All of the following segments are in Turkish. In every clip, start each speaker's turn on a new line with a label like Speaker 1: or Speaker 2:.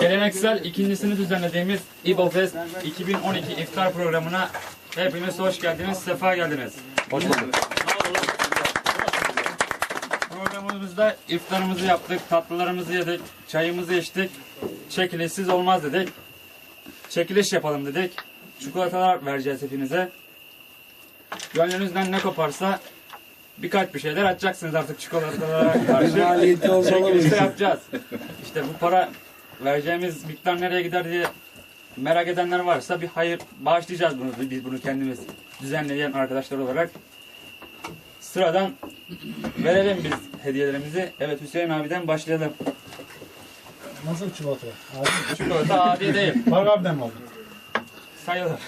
Speaker 1: Geleneksel ikincisini düzenlediğimiz İbo Fest 2012 iftar programına hepiniz hoş geldiniz, sefa geldiniz. Hoş bulduk. Programımızda iftarımızı yaptık, tatlılarımızı yedik, çayımızı içtik. Çekilişsiz olmaz dedik. Çekiliş yapalım dedik. Çikolatalar vereceğiz hepinize. Gönlünüzden ne koparsa birkaç bir şeyler açacaksınız artık çikolatalara karşı. Çekilişte yapacağız. İşte bu para vereceğimiz miktar nereye gider diye merak edenler varsa bir hayır bağışlayacağız bunu. Biz bunu kendimiz düzenleyen arkadaşlar olarak. Sıradan verelim biz hediyelerimizi. Evet Hüseyin abiden başlayalım.
Speaker 2: Nasıl çikolata? Abi,
Speaker 1: Çikolata adi değil.
Speaker 2: Faruk abiden mi aldın?
Speaker 1: Sayılır.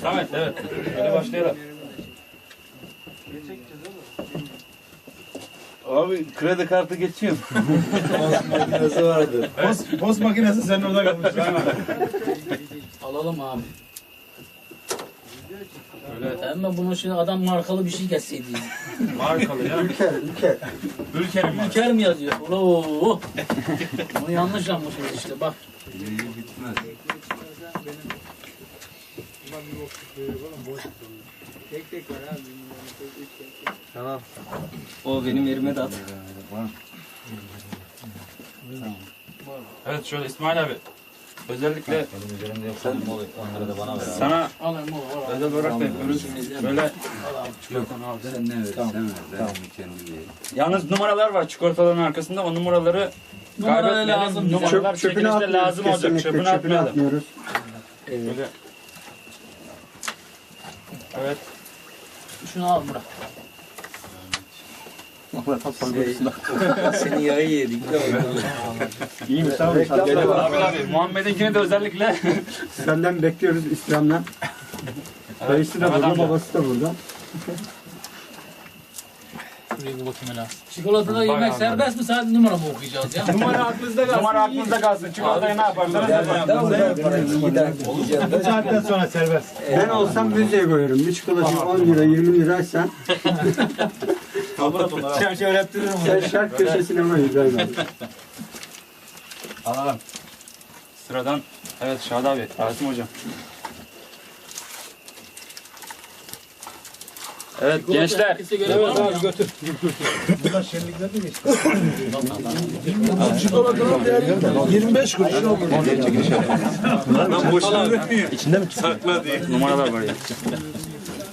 Speaker 1: Samet evet. Öyle başlayalım.
Speaker 3: Abi kredi kartı geçiyor. makinesi vardı.
Speaker 2: Post, post makinesi senin orada kalmış.
Speaker 4: Alalım abi.
Speaker 1: Öyle
Speaker 4: Ama bunun şimdi adam markalı bir şey geçseydi.
Speaker 1: markalı ya.
Speaker 2: Ülker, ülker.
Speaker 1: Ülkenin var.
Speaker 4: Ülker mi yazıyor? Oo. Bunu yanlış yapmışız işte bak.
Speaker 5: O benim yerime de at.
Speaker 1: Evet şöyle İsmail abi. Özellikle
Speaker 5: ol. Onları da bana ver abi.
Speaker 1: sana özel olarak da yapıyoruz. Böyle
Speaker 5: sen ne verirsen ver. Ben kendi vereyim.
Speaker 1: Yalnız numaralar var çikolataların arkasında. O numaraları
Speaker 4: Numaraları
Speaker 1: kaybetmeyelim.
Speaker 4: lazım bize.
Speaker 1: Numaralar
Speaker 2: Çöp, çöpünü
Speaker 1: çekilişte
Speaker 2: atmıyoruz.
Speaker 1: lazım olacak.
Speaker 2: kesinlikle.
Speaker 1: Çöpünü
Speaker 2: Çöpünü
Speaker 1: atmayalım.
Speaker 2: atmıyoruz.
Speaker 1: Böyle. Evet.
Speaker 4: Şunu al Murat.
Speaker 5: Senin yağı yedik.
Speaker 2: İyi mi? Sağ olun.
Speaker 1: Abi abi Muhammed'inkini de özellikle.
Speaker 6: Senden bekliyoruz İslam'la. Dayısı da burada, babası da burada.
Speaker 4: Şuraya bir bakayım hele. Çikolatada yemek serbest mi? Sadece numara mı okuyacağız ya?
Speaker 1: Numara aklınızda kalsın. Numara aklınızda kalsın. Çikolatayı ne yaparsanız yapın.
Speaker 2: Bu saatten sonra serbest.
Speaker 6: Ben olsam müzeye koyarım. Bir çikolatayı 10 lira 20
Speaker 1: şöyle yaptırırım.
Speaker 6: sen şark köşesine İbrahim abi.
Speaker 1: Alalım. Sıradan evet Şahada abi, Rasim hocam. Evet gençler.
Speaker 4: Var mı?
Speaker 2: götür. Burada şenlikler de geçti. 25 kuruş.
Speaker 1: Numaralar var ya.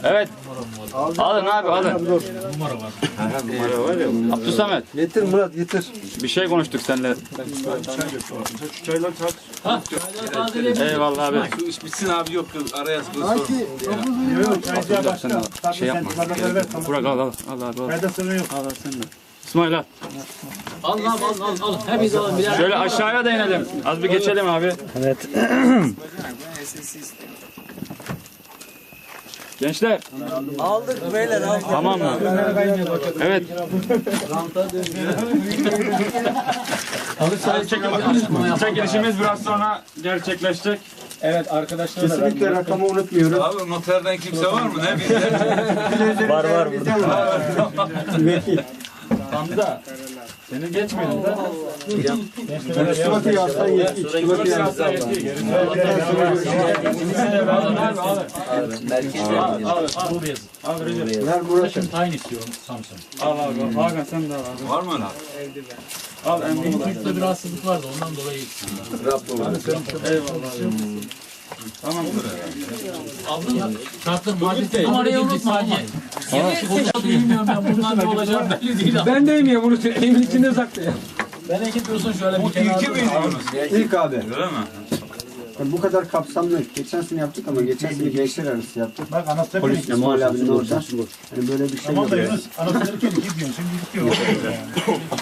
Speaker 1: Evet. Alın abi alın. Numara var ya. Abdülsamet
Speaker 3: Getir Murat getir.
Speaker 1: bir şey konuştuk seninle.
Speaker 3: Şu çaylar
Speaker 4: tazeleyelim.
Speaker 1: Eyvallah abi.
Speaker 3: Şu iş bitsin abi yok araya sıkı sor.
Speaker 2: Yok yok. Çaycıya başla. Tabii
Speaker 1: Şey
Speaker 2: sen
Speaker 1: yapma.
Speaker 2: bardakları ver. Tamam.
Speaker 1: Burak al al al abi al.
Speaker 2: Kayda sırrı yok.
Speaker 1: Al al sen de. İsmail al.
Speaker 4: Al al al al. al. Hepiniz alın.
Speaker 1: Şöyle aşağıya da inelim. Az bir geçelim abi. Evet. Gençler. Aldık beyler aldık. Tamam mı? Evet. Çekilişimiz biraz sonra gerçekleşecek.
Speaker 6: Kesinlikle rakamı unutmuyoruz.
Speaker 3: Abi noterden kimse var mı? Ne bizde?
Speaker 6: Var var burada. Vekil.
Speaker 1: Hamza. Seni geçmeyelim de.
Speaker 6: Çikolatayı yazsan yetkili. Çikolatayı yazsan.
Speaker 1: Al Recep.
Speaker 6: Ver Murat'ım.
Speaker 1: Al abi. Hakan sen de al abi.
Speaker 3: Var mı lan?
Speaker 1: Al Emre.
Speaker 4: Çocukta bir rahatsızlık vardı ondan dolayı.
Speaker 1: Eyvallah. Tamam.
Speaker 4: Mı? Tarttın madde. Numarayı unutma bilmiyorum ben bundan ne olacak belli değil. Ben de yemiyorum bunu. Evin içinde saklı ya. Ben ekip dursun şöyle bir kenarda.
Speaker 3: İlki mi yiyorsunuz?
Speaker 6: İlk abi.
Speaker 3: Öyle mi?
Speaker 6: Bu kadar kapsamlı. Geçen sene yaptık ama geçen sene gençler arası yaptık.
Speaker 2: Bak anahtarı
Speaker 6: Polis. İsmail abinin orada. Yani böyle bir şey
Speaker 2: Tamam da. Yunus anahtarı gidiyorsun. Şimdi gidiyor.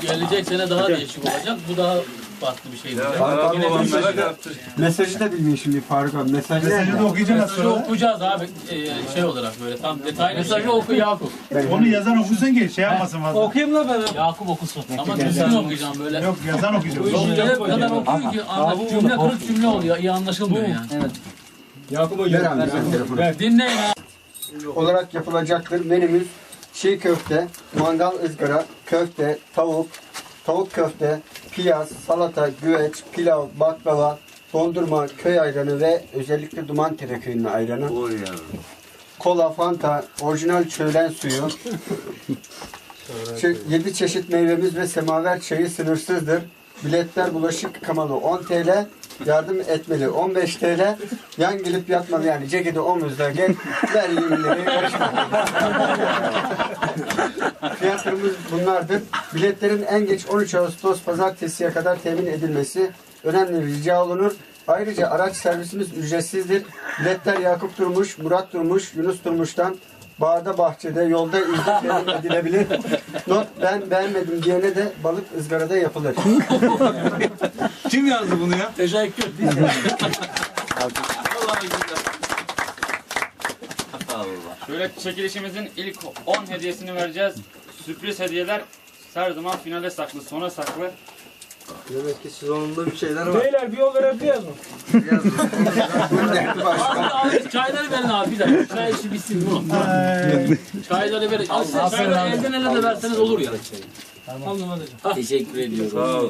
Speaker 4: Gelecek sene daha değişik olacak. Bu daha farklı bir şey.
Speaker 3: Abi olanlara yaptır.
Speaker 6: Mesajı da bilmiyor şimdi Faruk abi. Mesaj
Speaker 2: Mesajı da az
Speaker 4: Mesajı
Speaker 2: sonra.
Speaker 4: okuyacağız abi Ee, şey olarak böyle tam detaylı. Mesajı oku Yakup.
Speaker 2: Onu yazan okusun ki şey yapmasın fazla.
Speaker 4: Okuyayım la ben. Yakup okusun. Ama düzgün okuyacağım böyle.
Speaker 2: Yok yazan okuyacak.
Speaker 4: Bu cümle kadar okuyor ki cümle kırık cümle oluyor. İyi anlaşılmıyor yani. Evet.
Speaker 6: Ver abi sen telefonu.
Speaker 4: Dinleyin ha.
Speaker 6: olarak yapılacaktır. Menümüz çiğ köfte, mangal ızgara, köfte, tavuk, tavuk köfte, piyaz, salata, güveç, pilav, baklava, dondurma, köy ayranı ve özellikle Dumantepe köyünün ayranı.
Speaker 3: Oy yavrum.
Speaker 6: Kola, fanta, orijinal çölen suyu. 7 çeşit meyvemiz ve semaver çayı sınırsızdır. Biletler bulaşık yıkamalı 10 TL, yardım etmeli 15 TL, yan gelip yatmalı yani ceketi omuzda gel, ver 20 lirayı karışma. Fiyatlarımız bunlardır. Biletlerin en geç 13 Ağustos pazartesiye kadar temin edilmesi önemli rica olunur. Ayrıca araç servisimiz ücretsizdir. Biletler Yakup Durmuş, Murat Durmuş, Yunus Durmuş'tan Bağda bahçede, yolda izle temin edilebilir. Not ben beğenmedim diyene de balık ızgarada yapılır.
Speaker 3: Kim yazdı bunu ya?
Speaker 4: Teşekkür.
Speaker 3: Allah.
Speaker 1: Şöyle çekilişimizin ilk 10 hediyesini vereceğiz. Sürpriz hediyeler her zaman finale saklı, sona saklı.
Speaker 3: Demek ki sezonunda bir şeyler var.
Speaker 4: Beyler bir yol verebiliyor mu? Abi, çayları verin abi bir dakika. Çay işi bitsin bu. Çayları verin. Size çayları elden ele de verseniz olur ya. Ha.
Speaker 5: Teşekkür ediyorum.
Speaker 3: Sağ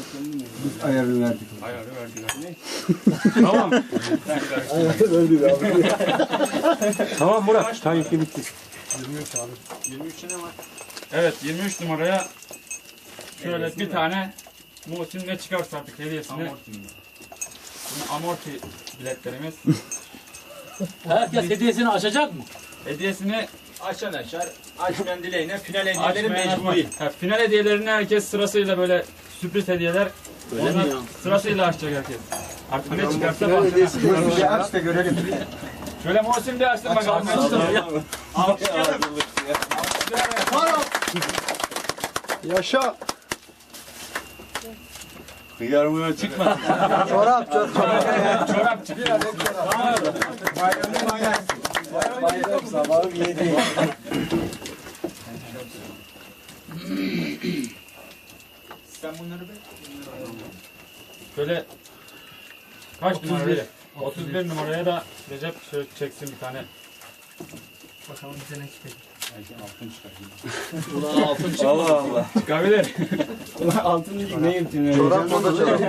Speaker 3: ol.
Speaker 6: Ayarını verdik.
Speaker 1: Ayarı verdiler.
Speaker 2: Tamam Murat. Çay işi bitti.
Speaker 1: Evet 23 numaraya şöyle bir tane Muhsin ne çıkarsa artık hediyesini. Bunu amorti biletlerimiz.
Speaker 4: Herkes hediyesini açacak mı?
Speaker 1: Hediyesini
Speaker 5: Açan açar. Açmayan dileğine final
Speaker 1: açmaya Ha, final hediyelerini herkes sırasıyla böyle sürpriz hediyeler. Onlar sırasıyla açacak herkes. Artık ne çıkarsa
Speaker 6: Böyle
Speaker 1: bak.
Speaker 6: hediyesi de bir aç da görelim.
Speaker 1: Şöyle Muhsin bir açsın bakalım. çıkacak.
Speaker 6: Yaşa.
Speaker 3: Hıyar mıyar çıkma.
Speaker 6: Çorap, çorap.
Speaker 1: Çorap çıkıyor.
Speaker 6: Sabahı yedi.
Speaker 1: Şöyle kaç numara böyle? 31 numaraya da Recep şöyle çeksin bir tane.
Speaker 4: Ulan altın çık.
Speaker 3: Allah Allah.
Speaker 1: Çıkabilir.
Speaker 6: Çorap o da çorap.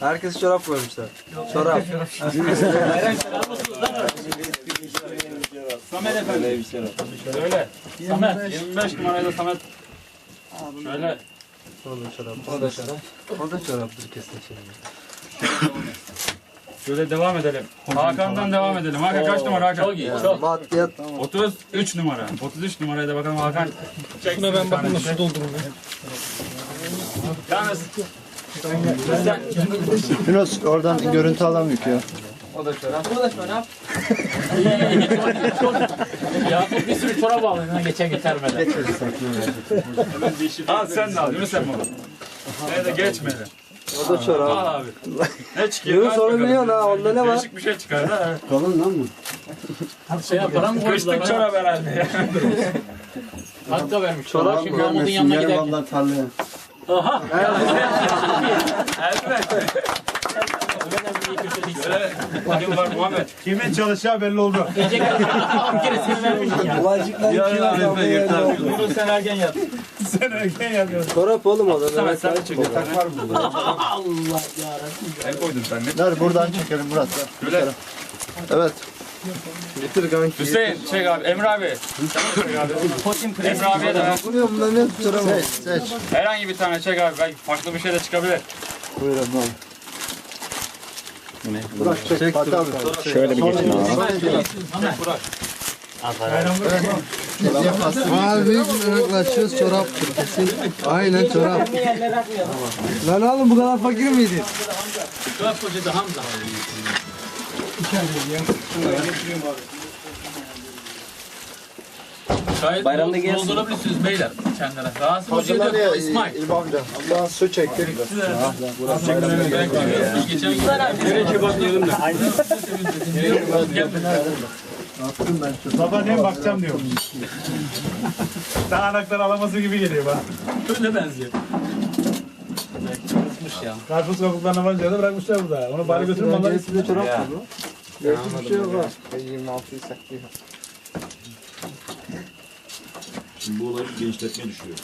Speaker 3: Herkes çorap koymuşlar. Çorap.
Speaker 1: Samet efendi. Şöyle.
Speaker 4: Samet.
Speaker 1: 25 numarayla Samet. Şöyle
Speaker 3: O da çoraptır kesin
Speaker 1: şöyle devam edelim. Hakan'dan devam edelim. Hakan kaç numara Hakan?
Speaker 4: Çok iyi. Çok.
Speaker 3: Maddiyat.
Speaker 1: 33 numara. 33 numaraya da bakalım Hakan. Şuna ben bakayım nasıl doldururum Yalnız
Speaker 6: Yunus oradan görüntü alamıyor ya.
Speaker 3: O da çorap.
Speaker 4: Yakup bir sürü çorap aldın ha, geçen getirmeden.
Speaker 1: al sen de al. Yunus al? Ne de geçmedi.
Speaker 3: O da çorap.
Speaker 1: Al abi. Ne çıkıyor?
Speaker 3: Yunus onu biliyor ha, onda ne var?
Speaker 1: Değişik bir şey çıkar da.
Speaker 6: Kalın lan mı?
Speaker 4: Şey yaparan koydular.
Speaker 1: Kışlık çorap herhalde.
Speaker 4: Hakkı vermiş.
Speaker 3: Çorap
Speaker 4: Şimdi
Speaker 3: mı?
Speaker 4: Mahmut'un yanına giderken.
Speaker 6: vallahi tarlaya.
Speaker 4: Aha.
Speaker 1: Evet. Takım var Muhammed.
Speaker 2: Kimin çalışacağı belli oldu.
Speaker 4: Gece bir kere seni vermişsin ya.
Speaker 3: Ben yırtar.
Speaker 1: Bunu sen ergen yap.
Speaker 2: Sen erken yapıyorsun.
Speaker 3: Çorap oğlum o da.
Speaker 1: Samet sen de çekiyorsun.
Speaker 4: Allah yarabbim.
Speaker 1: El koydun sen de.
Speaker 6: Ver buradan çekelim Murat.
Speaker 1: Şöyle.
Speaker 6: Evet.
Speaker 3: Getir kanki.
Speaker 1: Hüseyin çek abi. Emre abi. Sen. Emre abiye de.
Speaker 3: Buraya bunların hep.
Speaker 6: Seç, seç.
Speaker 1: Herhangi bir tane çek abi. Belki farklı bir şey de çıkabilir.
Speaker 6: Buyurun abi. Burak çek. Fatih abi.
Speaker 2: Şöyle bir geçin abi.
Speaker 3: Abi meraklaşıyoruz çoraptır kesin. Aynen çorap. Lan oğlum bu kadar fakir miydin?
Speaker 4: Çorap poşeti Hamza. Şayet
Speaker 5: Bayramda gelsin.
Speaker 4: doldurabilirsiniz beyler kendine. Rahatsız bir şey
Speaker 6: Hazırlar
Speaker 4: yok.
Speaker 6: ya
Speaker 4: İsmail.
Speaker 6: İlmi amca. Daha su çektik.
Speaker 4: Geçen gün
Speaker 2: Sabahleyin bakacağım diyor. Dağınaktan alaması gibi geliyor bana.
Speaker 4: öyle benziyor.
Speaker 2: Karpuz kabuklarına bakınca da bırakmışlar burada. Onu bari götürün vallahi.
Speaker 6: Size çorap mı? Belki bir şey yok ha. 26'yı saklıyor.
Speaker 7: Şimdi bu olayı genişletmeye düşüyor.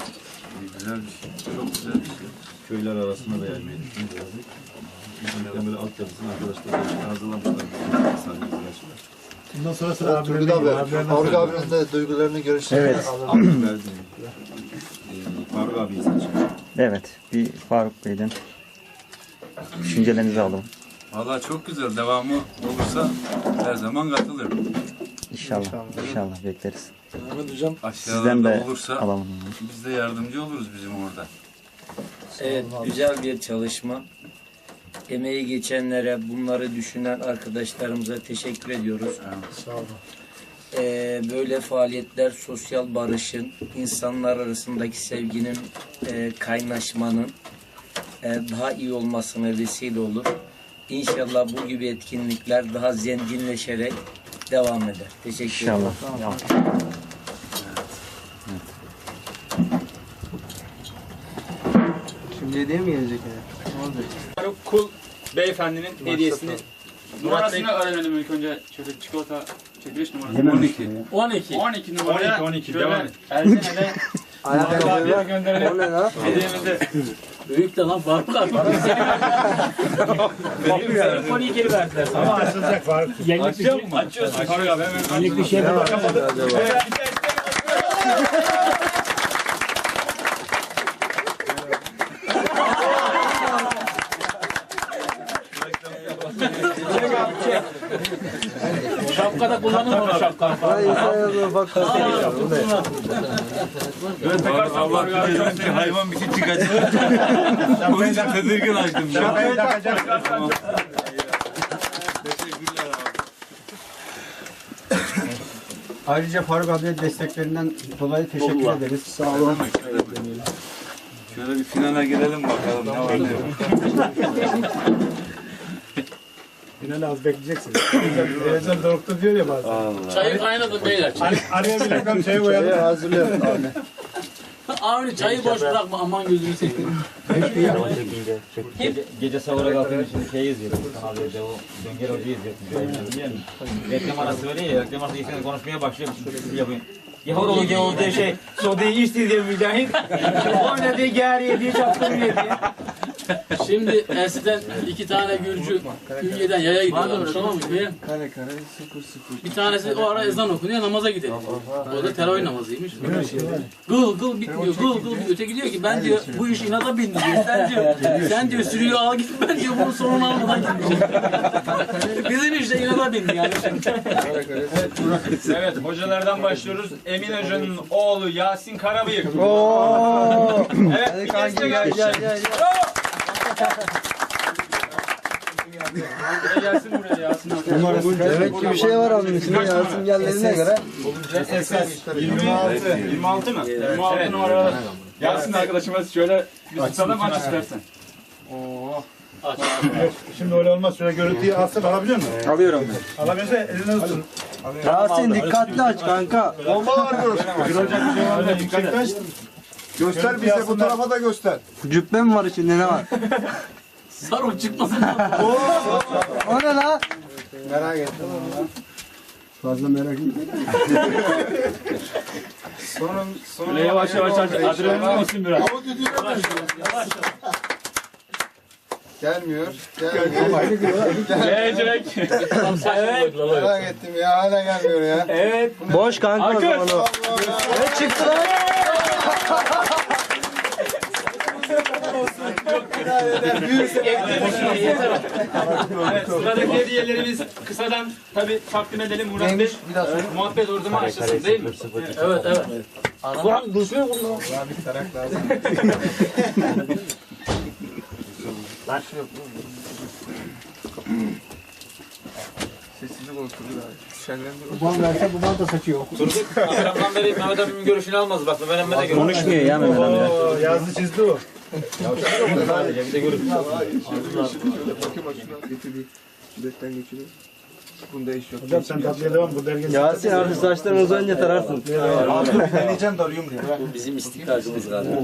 Speaker 7: Güzel bir şey. Çok güzel bir şey. Köyler arasında da yaymayı düşünüyoruz. İçinden böyle altyapısını arkadaşlar hazırlamışlar.
Speaker 2: Bundan sonra sıra abilerine
Speaker 3: Turgut abi, Faruk abinin de duygularını görüşürüz. Evet.
Speaker 7: Abi. Ee, Faruk abiyi seçeceğim.
Speaker 8: Evet, bir Faruk Bey'den düşüncelerinizi alalım.
Speaker 9: Valla çok güzel. Devamı olursa her zaman katılırım.
Speaker 8: İnşallah, inşallah bekleriz. Sizden
Speaker 9: Aşağılarda
Speaker 8: de
Speaker 9: olursa
Speaker 8: alalım.
Speaker 9: biz de yardımcı oluruz bizim orada.
Speaker 10: Evet, güzel bir çalışma. Emeği geçenlere, bunları düşünen arkadaşlarımıza teşekkür ediyoruz. Ee, böyle faaliyetler sosyal barışın, insanlar arasındaki sevginin, e, kaynaşmanın e, daha iyi olmasına vesile olur. İnşallah bu gibi etkinlikler daha zenginleşerek devam eder. Teşekkür ederim.
Speaker 8: İnşallah.
Speaker 3: Şimdi hediye mi gelecek?
Speaker 5: Faruk Kul beyefendinin hediyesini
Speaker 1: Numarasını öğrenelim ilk önce. Şöyle çikolata çekiliş numarası.
Speaker 9: 12.
Speaker 10: 12.
Speaker 1: 12 numara.
Speaker 5: 12, 12,
Speaker 1: şöyle
Speaker 5: devam et.
Speaker 1: Erzin'e
Speaker 3: Ayakkabı
Speaker 1: gönderelim.
Speaker 3: O ne lan?
Speaker 1: Hediyemizi.
Speaker 10: Büyük de lan Faruk abi. Benim konuyu geri verdiler sana.
Speaker 2: Ama açılacak Faruk.
Speaker 5: açıyor mu? Açıyorsun. Faruk abi hemen
Speaker 2: Yenilik bir şey de var.
Speaker 10: Şapkada kullanın onu şapka.
Speaker 3: Ay insan yazıyor bak.
Speaker 9: Allah bilir ki hayvan bir şey çıkacak. Onun için tedirgin açtım.
Speaker 2: Şapkayı takacak.
Speaker 9: Tamam.
Speaker 6: Ayrıca Faruk abiye desteklerinden dolayı teşekkür ederiz. Sağ olun.
Speaker 9: Şöyle bir finale gelelim bakalım ne var ne yok.
Speaker 2: Yine az bekleyeceksin. Heyecan doruktu diyor ya bazen.
Speaker 10: Çayı kaynadı beyler.
Speaker 2: Ar- Araya bir reklam şey koyalım.
Speaker 3: Hazırlıyorum abi.
Speaker 10: Abi çayı boş bırakma aman gözünü seveyim.
Speaker 4: Gece, gece sahura kalkınca şimdi şey izliyorum. Kanal D'de o Döngel Hoca'yı izliyorum. Musun? Reklam arası veriyor ya. Reklam arası işte konuşmaya başlıyor. Şöyle bir yapayım. Yahur oldu yahur diye şey. Sodeyi içti diye müdahil. O ne diye geriye diye çaptım diye.
Speaker 10: Şimdi eskiden iki tane Gürcü Ünye'den yaya gidiyorlar. Tamam mı?
Speaker 3: Kare kare sıfır sıfır.
Speaker 10: Bir tanesi o ara ezan okunuyor namaza gidelim. O da teravih namazıymış. Gıl gıl bitmiyor, gıl gıl bitmiyor. Öteki diyor ki ben diyor bu iş inata bindi diyor. Sen diyor, sen diyor sürüyü al git ben diyor bunun sonunu almadan gitmişim. Bizim işte inata bindi yani.
Speaker 5: Evet hocalardan başlıyoruz. Emin Hoca'nın oğlu Yasin Karabıyık.
Speaker 3: Oo.
Speaker 5: Evet bir
Speaker 3: kanki
Speaker 5: kez
Speaker 1: Gelsin buraya Yasin abi.
Speaker 3: Demek ki bir şey var onun içinde Yasin geldiğine göre.
Speaker 5: 26. 26 mı?
Speaker 1: 26 numara. Yasin arkadaşımız şöyle bir tutalım aç istersen.
Speaker 2: Şimdi öyle olmaz. Şöyle görüntüyü alsın alabiliyor musun?
Speaker 1: Alıyorum
Speaker 2: Alabiliyorsa eline tutun.
Speaker 3: Yasin dikkatli aç kanka.
Speaker 2: Bomba var diyoruz. Kırılacak bir şey var mı? Dikkatli aç. Göster bize bu tarafa da göster.
Speaker 3: Cübbe mi var içinde ne var?
Speaker 10: Sarı çıkmasın.
Speaker 3: O ne lan?
Speaker 6: Merak ettim. Fazla merak ettim.
Speaker 5: Sonun, sonun
Speaker 1: Böyle yavaş yavaş aç. Adrenalin olsun biraz.
Speaker 6: Gelmiyor. Gelmiyor.
Speaker 1: Gelecek.
Speaker 6: merak ettim ya. Hala gelmiyor ya.
Speaker 3: Boş kanka o zaman o. Ne çıktı lan?
Speaker 5: Evet, sıradaki hediyelerimiz kısadan tabi takdim edelim Murat Bey.
Speaker 3: Neymiş? Bir daha söyle.
Speaker 5: Muhabbet ordumu aşısın değil mi?
Speaker 10: Evet evet. Ulan düşmüyor bunu.
Speaker 3: Babam verse babam da saçı yok.
Speaker 4: Akşamdan beri Mehmet abimin görüşünü almaz bak. Ben Mehmet'e görüşüm.
Speaker 8: Konuşmuyor ya Mehmet.
Speaker 2: Oo, yazdı çizdi o.
Speaker 4: Sadece bir de görüş.
Speaker 2: Hocam sen tatlıya devam. Bu dergi.
Speaker 3: Yasin artık saçlarını uzayınca tararsın.
Speaker 10: Bu bizim istikrarımız galiba.